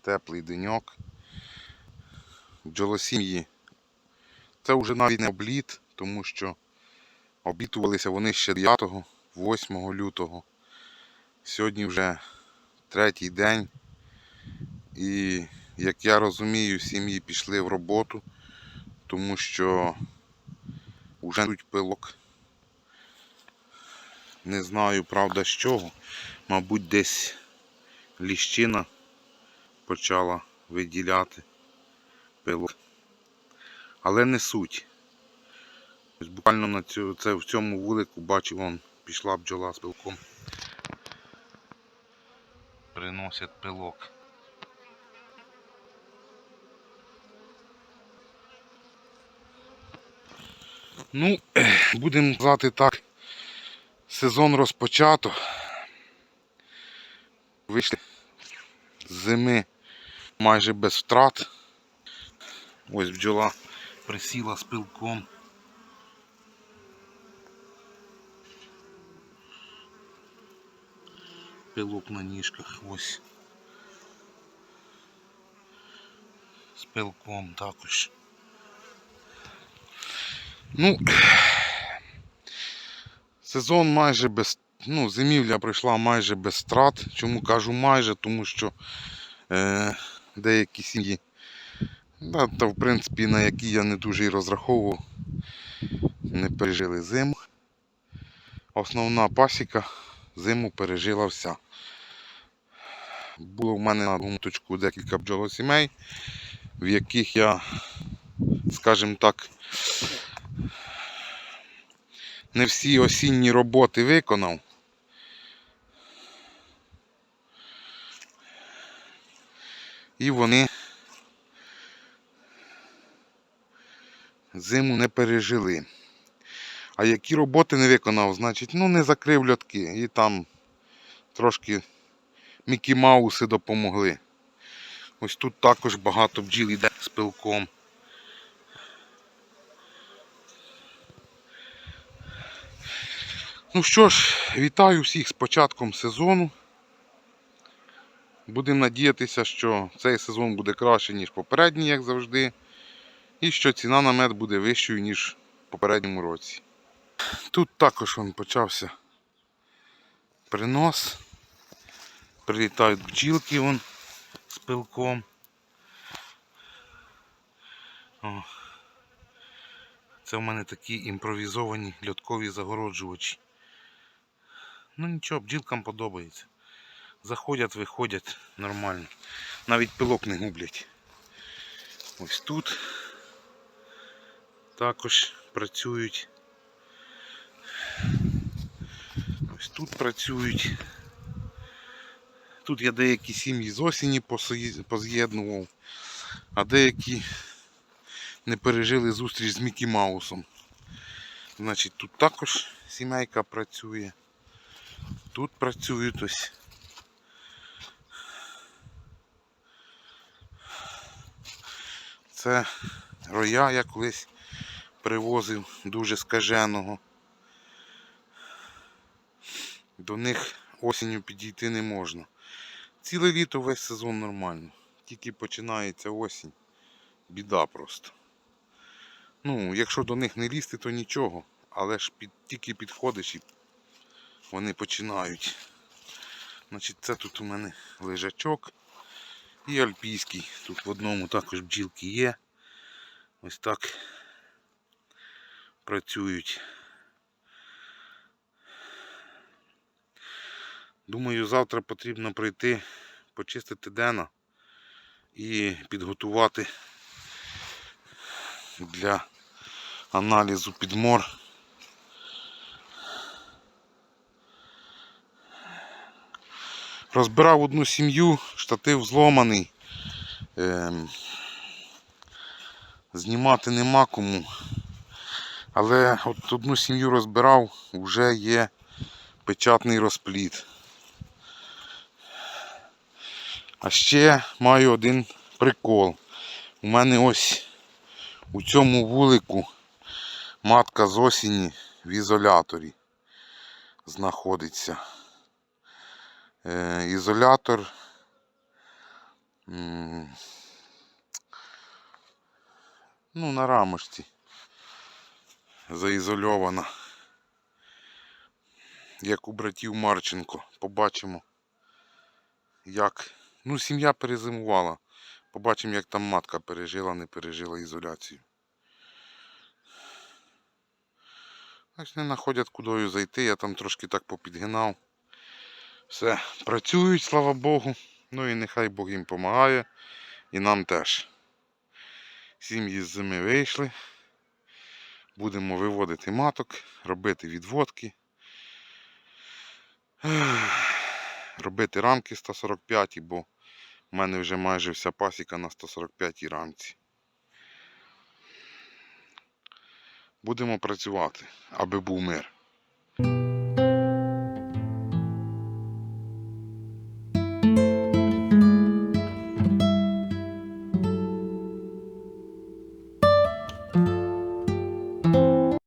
теплий деньок. Бджолосім'ї. Це вже навіть не обліт, тому що облітувалися вони ще 9-8 лютого. Сьогодні вже третій день. І, як я розумію, сім'ї пішли в роботу, тому що вже йдуть пилок. Не знаю, правда, з чого. Мабуть, десь ліщина почала виділяти пилок. Але не суть. Буквально на цю, це, в цьому вулику бачив, вон пішла бджола з пилком. Приносять пилок. Ну, будемо казати так, сезон розпочато. Вийшли зими майже без втрат. Ось бджола присіла з пилком. Пилок на ніжках ось. З пилком також. Ну, сезон майже без. Ну, зимівля пройшла майже без страт. Чому кажу майже? Тому що е, деякі сім'ї, да, та в принципі на які я не дуже і розраховував, не пережили зиму. Основна пасіка зиму пережила вся. Було в мене на одному точку декілька бджолосімей, в яких я, скажімо так, не всі осінні роботи виконав. І вони зиму не пережили. А які роботи не виконав, значить, ну не закрив льотки. І там трошки Мікі Мауси допомогли. Ось тут також багато бджіл йде з пилком. Ну що ж, вітаю всіх з початком сезону. Будемо надіятися, що цей сезон буде краще, ніж попередній, як завжди. І що ціна на мед буде вищою, ніж в попередньому році. Тут також он почався принос. Прилітають бджілки вон з пилком. О. Це в мене такі імпровізовані льоткові загороджувачі. Ну нічого, бджілкам подобається. Заходять, виходять нормально. Навіть пилок не гублять. Ось тут також працюють. Ось тут працюють. Тут я деякі сім'ї з осені поз'єднував, а деякі не пережили зустріч з Мікі Маусом. Значить, тут також сімейка працює. Тут працюють ось. Це роя я колись привозив дуже скаженого. До них осінню підійти не можна. Ціле літо весь сезон нормально. Тільки починається осінь. Біда просто. Ну, якщо до них не лізти, то нічого. Але ж під, тільки підходиш і вони починають. Значить, це тут у мене лежачок і альпійський. Тут в одному також бджілки є. Ось так працюють. Думаю, завтра потрібно прийти, почистити дена і підготувати для аналізу підмор. Розбирав одну сім'ю, штатив зломаний. Ем, знімати нема кому. Але от одну сім'ю розбирав, вже є печатний розпліт. А ще маю один прикол. У мене ось у цьому вулику матка з осені в ізоляторі знаходиться. Е, ізолятор ну, на рамочці заізольована. Як у братів Марченко. Побачимо, як. Ну, сім'я перезимувала. Побачимо, як там матка пережила, не пережила ізоляцію. Ось не знаходять кудою зайти, я там трошки так попідгинав. Все, працюють, слава Богу. Ну і нехай Бог їм допомагає. І нам теж. Сім'ї з зими вийшли. Будемо виводити маток, робити відводки. Робити рамки 145, бо в мене вже майже вся пасіка на 145 рамці. Будемо працювати, аби був мир.